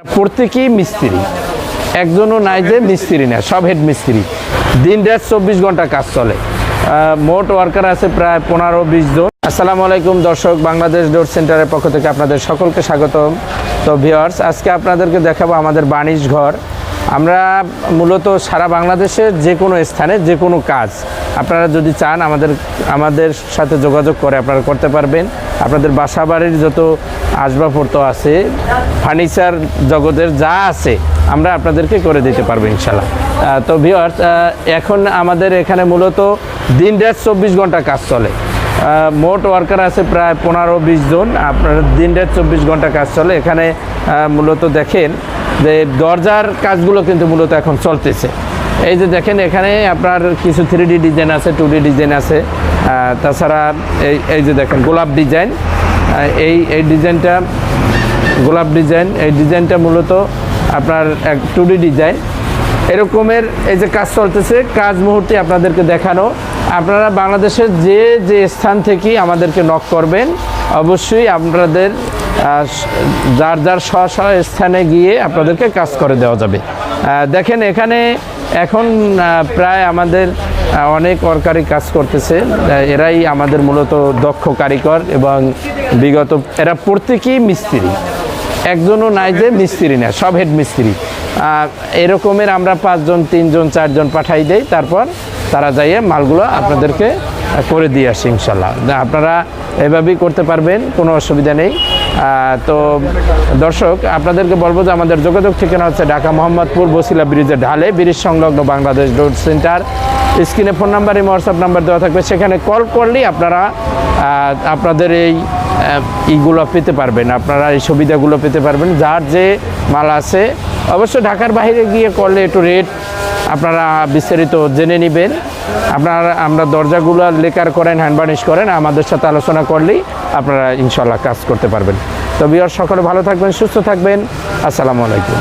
প্রত্যেকেই মিস্ত্রি। একজনও নাই যে মিস্ত্রি না, সব হেড মিস্ত্রি। দিন রাত চব্বিশ ঘণ্টা কাজ চলে। মোট ওয়ার্কার আছে প্রায় পনেরো বিশ জন। আসসালামু আলাইকুম দর্শক, বাংলাদেশ ডোর সেন্টারের পক্ষ থেকে আপনাদের সকলকে স্বাগতম। তো ভিওয়ার্স আজকে আপনাদেরকে দেখাবো আমাদের বাণিজ্য ঘর। আমরা মূলত সারা বাংলাদেশের যে কোনো স্থানে যে কোনো কাজ আপনারা যদি চান আমাদের আমাদের সাথে যোগাযোগ করে আপনারা করতে পারবেন। আপনাদের বাসা বাড়ির যত আসবাবপত্র আছে ফার্নিচার জগতের যা আছে, আমরা আপনাদেরকে করে দিতে পারব ইনশাল্লাহ তো ভিওয়ার্স এখন আমাদের এখানে মূলত দিন রাত চব্বিশ ঘণ্টা কাজ চলে। মোট ওয়ার্কার আছে প্রায় পনেরো বিশ জন, আপনার দিন রাত চব্বিশ ঘণ্টা কাজ চলে। এখানে মূলত দেখেন যে দরজার কাজগুলো কিন্তু মূলত এখন চলতেছে। এই যে দেখেন এখানে আপনার কিছু থ্রি ডি ডিজাইন আছে টু ডি ডিজাইন আছে। তাছাড়া এই এই যে দেখেন গোলাপ ডিজাইন এই এই ডিজাইনটা গোলাপ ডিজাইন। এই ডিজাইনটা মূলত আপনার এক টুডি ডিজাইন। এরকমের এই যে কাজ চলতেছে, কাজ মুহূর্তে আপনাদেরকে দেখানো। আপনারা বাংলাদেশের যে যে স্থান থেকে আমাদেরকে নক করবেন, অবশ্যই আপনাদের যার যার স্ব স্থানে গিয়ে আপনাদেরকে কাজ করে দেওয়া যাবে। দেখেন এখানে এখন প্রায় আমাদের অনেক অরকারি কাজ করতেছে। এরাই আমাদের মূলত দক্ষ কারিগর এবং বিগত, এরা প্রত্যেকেই মিস্ত্রি। একজনও নাই যে মিস্ত্রি না, সব হেড মিস্ত্রি। এরকমের আমরা পাঁচজন, তিনজন, চারজন পাঠাই দেই, তারপর তারা যাইয়ে মালগুলো আপনাদেরকে করে দিয়ে আসি ইনশাল্লাহ। আপনারা এভাবেই করতে পারবেন, কোনো অসুবিধা নেই। তো দর্শক, আপনাদেরকে বলব যে আমাদের যোগাযোগ ঠিকানা হচ্ছে ঢাকা মোহাম্মদপুর বসিলা ব্রিজের ঢালে, ব্রিজ সংলগ্ন বাংলাদেশ রোড সেন্টার। স্ক্রিনে ফোন নাম্বার এবং হোয়াটসঅ্যাপ নাম্বার দেওয়া থাকবে। সেখানে কল করলেই আপনারা আপনাদের এই ইগুলো পেতে পারবেন। আপনারা এই সুবিধাগুলো পেতে পারবেন। যার যে মাল আছে, অবশ্য ঢাকার বাইরে গিয়ে করলে একটু রেট আপনারা বিস্তারিত জেনে নেবেন। আপনার, আমরা দরজাগুলো লেকার করেন, হ্যান্ড বার্নিশ করেন, আমাদের সাথে আলোচনা করলেই আপনারা ইনশাল্লাহ কাজ করতে পারবেন। তো আর সকলে ভালো থাকবেন, সুস্থ থাকবেন। আসসালামু আলাইকুম।